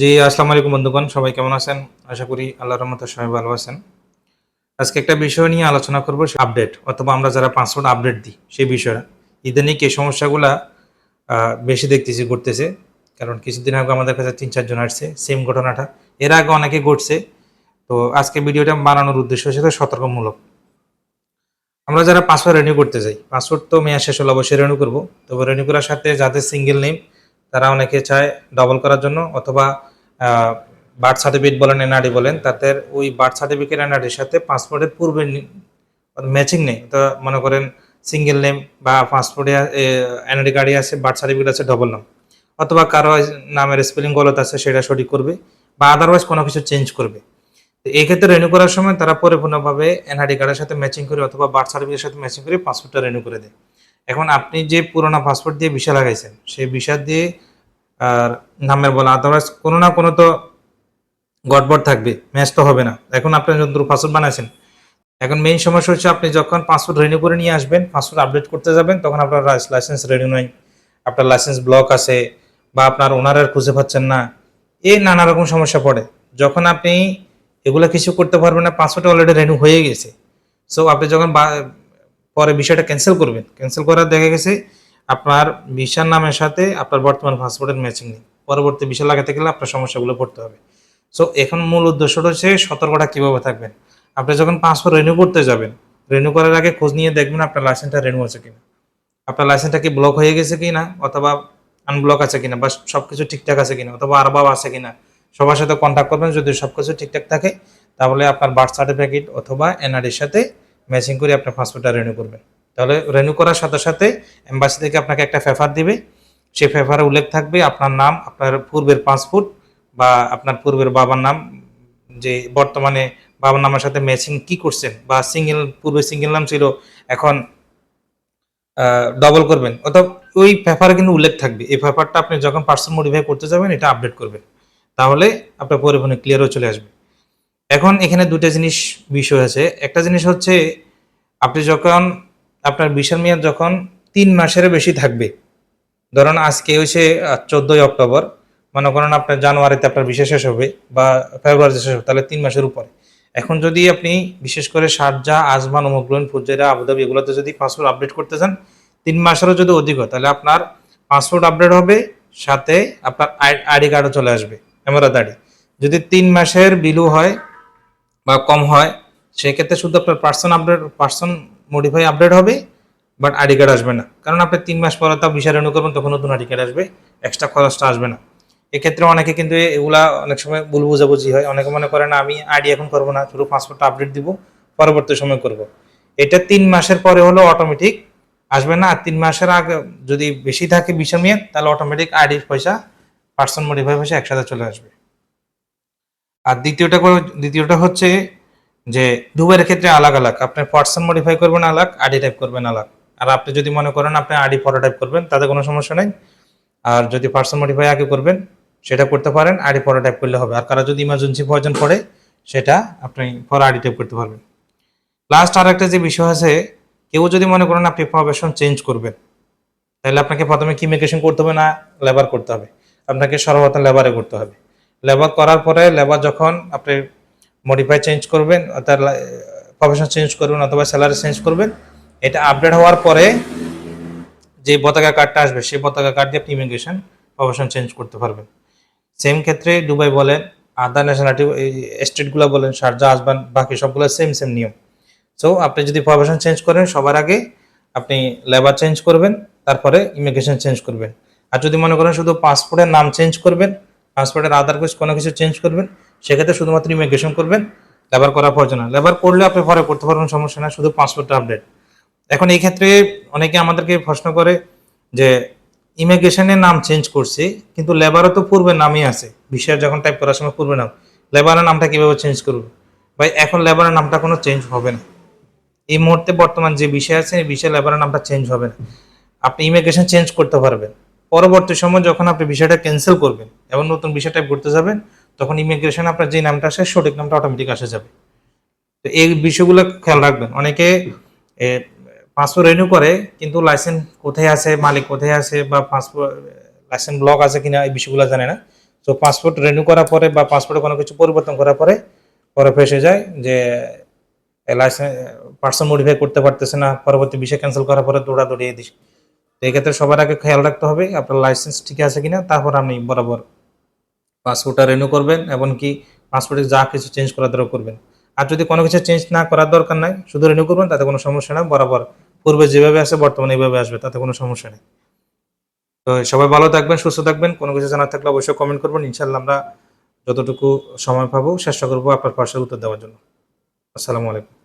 জি, আসসালামু আলাইকুম বন্ধুগণ, সবাই কেমন আছেন? আশা করি আল্লাহর রহমতে সবাই ভালো আছেন। আজকে একটা বিষয় নিয়ে আলোচনা করব আপডেট অথবা আমরা যারা পাসওয়ার্ড আপডেট দিই, সেই বিষয়টা। ইদানিং এই সমস্যাগুলা বেশি দেখতেছি, ঘটতেছে। কারণ কিছুদিন আগে আমাদের কাছে তিন চারজন আসছে সেম ঘটনাটা। এর আগে অনেকে ঘটছে। তো আজকে ভিডিওটা বানানোর উদ্দেশ্য হচ্ছে সতর্কমূলক। আমরা যারা পাসওয়ার্ড রেনিউ করতে যাই পাসওয়ার্ড তো মেয়াদ শেষ হলে অবশ্যই রেনিউ করব। তবে রেনিউ করার সাথে যাদের সিঙ্গেল নেম তারা অনেকে চায় ডবল করার জন্য, অথবা বার্থ সার্টিফিকেট বলেন এনআরডি বলেন, তাদের ওই বার্থ সার্টিফিকেট এনআরডির সাথে পাসপোর্টের পূর্বে ম্যাচিং নেই। তো মনে করেন সিঙ্গেল নেম বা পাসপোর্টে এনআরডি কার্ডে আছে বার্থ সার্টিফিকেট আছে ডবল নাম অথবা কারও নামের স্পেলিং গলত আছে, সেটা সঠিক করবে বা আদারওয়াইজ কোনো কিছু চেঞ্জ করবে। তো এই ক্ষেত্রে রেনিউ করার সময় তারা পরিপূর্ণভাবে এনআরডি কার্ডের সাথে ম্যাচিং করে অথবা বার্থ সার্টিফিকেটের সাথে ম্যাচিং করে পাসপোর্টটা রেনিউ করে দেয়। এখন আপনি যে পুরোনো পাসপোর্ট দিয়ে ভিসা লাগাইছেন, সেই ভিসা দিয়ে আর নামের বলা আদারওয়াইজ কোনো না কোনো তো গড়বড় থাকবে, ম্যাচ তো হবে না। এখন আপনি যখন পাসপোর্ট বানাইছেন, এখন মেইন সমস্যা হচ্ছে আপনি যখন পাসপোর্ট রিনিউ করে নিয়ে আসবেন পাসপোর্ট আপডেট করতে যাবেন, তখন আপনার লাইসেন্স রেনিউ নাই, আপনার লাইসেন্স ব্লক আছে, বা আপনার ওনারের খুঁজে পাচ্ছেন না, এই নানা রকম সমস্যা পড়ে। যখন আপনি এগুলো কিছু করতে পারবেন না পাসপোর্ট অলরেডি রেনিউ হয়ে গেছে। সো আপনি যখন পরে বিষয়টা ক্যান্সেল করবেন ক্যান্সেল করার দেখা গেছে আপনার ভিসার নামের সাথে আপনার বর্তমান পাসপোর্টের ম্যাচিং নেই। পরবর্তী ভিসা লাগাতে গেলে আপনার সমস্যাগুলো পড়তে হবে। সো এখন মূল উদ্দেশ্যটা হচ্ছে সতর্কটা কীভাবে থাকবেন? আপনি যখন পাসপোর্ট রিনিউ করতে যাবেন রিনিউ করার আগে খোঁজ নিয়ে দেখবেন আপনার লাইসেন্সটা রিনিউ আছে কিনা। আপনার লাইসেন্সটা কি ব্লক হয়ে গেছে কিনা, অথবা আনব্লক আছে কিনা, বা সব কিছু ঠিকঠাক আছে কিনা, অথবা আরবাব আছে কিনা। সবার সাথে কন্ট্যাক্ট করবেন, যদি সব কিছু ঠিকঠাক থাকে, তাহলে আপনার বার্থ সার্টিফিকেট অথবা এনআরডির সাথে ম্যাচিং করে আপনার পাসপোর্টটা রিনিউ করবেন। তাহলে রিনিউ করার সাথে সাথে এম্বাসি থেকে আপনাকে একটা পেপার দিবে। সে পেপারে উল্লেখ থাকবে আপনার নাম, আপনার পূর্বের পাসপোর্ট বা আপনার পূর্বের বাবার নাম, যে বর্তমানে বাবার নামের সাথে ম্যাচিং কি করছেন বা সিঙ্গেল পূর্বে সিঙ্গেল নাম ছিল, এখন ডবল করবেন। অর্থাৎ ওই পেপারে কিন্তু উল্লেখ থাকবে। এই পেপারটা আপনি যখন পার্সন মডিফাই করতে যাবেন, এটা আপডেট করবেন। তাহলে আপনার পরিবহনে ক্লিয়ারও চলে আসবে। এখন এখানে দুটো জিনিস বিষয় আছে। একটা জিনিস হচ্ছে, আপনি যখন আপনার বিশাল মেয়াদ যখন তিন মাসের বেশি থাকবে। ধরুন আজকে হচ্ছে চোদ্দই অক্টোবর, মনে করেন আপনার জানুয়ারিতে আপনার বিশেষ শেষ হবে বা ফেব্রুয়ারিতে শেষ হবে, তাহলে তিন মাসের উপরে। এখন যদি আপনি বিশেষ করে শারজা আজমান ওমগ্লোন ফুজাইরা আবুধাবি এগুলোতে যদি পাসপোর্ট আপডেট করতে চান, তিন মাসেরও যদি অধিক হয়, তাহলে আপনার পাসপোর্ট আপডেট হবে, সাথে আপনার আইডি কার্ডও চলে আসবে, এমরাত আইডি। যদি তিন মাসের বিলু হয় বা কম হয়, সেক্ষেত্রে শুধু আপনার person update, person modify update হবে বাট আইডি কার্ড আসবে না। কারণ আপনি তিন মাস পরে তা ভিসা রেনু করবেন, তখন নতুন আইডি কার্ড আসবে এক্সট্রা খরচটা আসবে না। এক্ষেত্রে অনেকে কিন্তু এগুলা অনেক সময় ভুল বুঝাবুঝি হয়। অনেকে মনে করেন আমি আইডি এখন করব না, শুধু পাসপোর্টটা আপডেট দিব, পরবর্তী সময় করব। এটা তিন মাসের পরে হলো অটোমেটিক আসবে না। আর তিন মাসের আগে যদি বেশি থাকে বিশা মেয়াদ তাহলে অটোমেটিক আইডির পয়সা পার্সন মডিফাই পয়সা একসাথে চলে আসবে। আর দ্বিতীয়টা দ্বিতীয়টা হচ্ছে যে দুবাইয়ের ক্ষেত্রে আলাগ আলাগ। আপনি পার্সন মডিফাই করবেন আলাগ, আডি টাইপ করবেন আলাগ। আর আপনি যদি মনে করেন আপনি আডি ফটো টাইপ করবেন, তাতে কোনো সমস্যা নেই। আর যদি পার্সন মডিফাই আগে করবেন, সেটা করতে পারেন আইডি ফটো টাইপ করলে হবে। আর কারও যদি ইমার্জেন্সি প্রয়োজন পড়ে, সেটা আপনি পরে আইডি টাইপ করতে পারবেন। লাস্ট আর একটা যে বিষয় আছে, কেউ যদি মনে করেন আপনি প্রফেশন চেঞ্জ করবেন, তাহলে আপনাকে প্রথমে কি ইমিগ্রেশন করতে হবে না লেবার করতে হবে। আপনাকে সর্বপ্রথম লেবারে করতে হবে। লেবার করার পরে লেবার যখন আপনি মডিফাই চেঞ্জ করবেন অর্থাৎ প্রফেশন চেঞ্জ করবেন অথবা স্যালারি চেঞ্জ করবেন। এটা আপডেট হওয়ার পরে যে পতাকা কার্ডটা আসবে, সেই পতাকা কার্ড দিয়ে আপনি ইমিগ্রেশন প্রফেশন চেঞ্জ করতে পারবেন। সেম ক্ষেত্রে দুবাই বলেন আদার ন্যাশনালিটি স্টেটগুলো বলেন শারজা আসবান বাকি সবগুলো সেম সেম নিয়ম। সো আপনি যদি প্রফেশন চেঞ্জ করেন, সবার আগে আপনি লেবার চেঞ্জ করবেন, তারপরে ইমিগ্রেশন চেঞ্জ করবেন। আর যদি মনে করেন শুধু পাসপোর্টের নাম চেঞ্জ করবেন পাসপোর্টের কার্ড কোনো কিছু চেঞ্জ করবেন সেক্ষেত্রে শুধুমাত্র ইমিগ্রেশন করবেন লেবার করার প্রয়োজন না লেবার করলে আপনি পরে করতে পারবেন, সমস্যা না শুধু পাসপোর্টটা আপডেট এখন এই ক্ষেত্রে অনেকে আমাদেরকে প্রশ্ন করে যে ইমিগ্রেশনের নাম চেঞ্জ করছি, কিন্তু লেবারও তো পূর্বের নামই আছে। বিষয়ের যখন টাইপ করার সময় পূর্বে নাম লেবারের নামটা কীভাবে চেঞ্জ করব? ভাই, এখন লেবারের নামটা কোনো চেঞ্জ হবে না। এই মুহূর্তে বর্তমান যে বিষয় আছে, এই বিষয়ে লেবারের নামটা চেঞ্জ হবে না। আপনি ইমিগ্রেশন চেঞ্জ করতে পারবেন। পরবর্তী সময় যখন আপনি বিষয়টা ক্যান্সেল করবেন এবং নতুন বিষয় টাইপ করতে যাবেন তখন ইমিগ্রেশন আপনার যে নামটা আসে, সঠিক নামটা অটোমেটিক আসে যাবে। তো এই বিষয়গুলো খেয়াল রাখবেন। অনেকে পাসপোর্ট রিনিউ করে, কিন্তু লাইসেন্স কোথায় আছে, মালিক কোথায় আছে, বা পাসপোর্ট লাইসেন্স ব্লক আছে কিনা, এই বিষয়গুলো জানে না। তো পাসপোর্ট রেনিউ করার পরে বা পাসপোর্টে কোনো কিছু পরিবর্তন করার পরে পরে ফেসে যায় যে লাইসেন্স পার্সন মডিফাই করতে পারতেছে না, পরবর্তী বিষয় ক্যান্সেল করার পরে দৌড়াদৌড়ি দিস তো এই ক্ষেত্রে সবার আগে খেয়াল রাখতে হবে, আপনার লাইসেন্স ঠিক আছে কিনা, তারপর আপনি বরাবর পাসপোর্টটা রেনিউ করবেন এমনকি পাসপোর্টে যা কিছু চেঞ্জ করার দরকার করবেন। আর যদি কোনো কিছু চেঞ্জ না করার দরকার নাই, শুধু রেনিউ করবেন, তাতে কোনো সমস্যা নেই, বরাবর পূর্বে যেভাবে আসে বর্তমানে এইভাবে আসবে, তাতে কোনো সমস্যা নেই। তো সবাই ভালো থাকবেন, সুস্থ থাকবেন, কোনো কিছু জানার থাকলে অবশ্যই কমেন্ট করবেন। ইনশাল্লাহ আমরা যতটুকু সময় পাবো, চেষ্টা করব আপনার প্রশ্নের উত্তর দেওয়ার জন্য। আসসালামু আলাইকুম।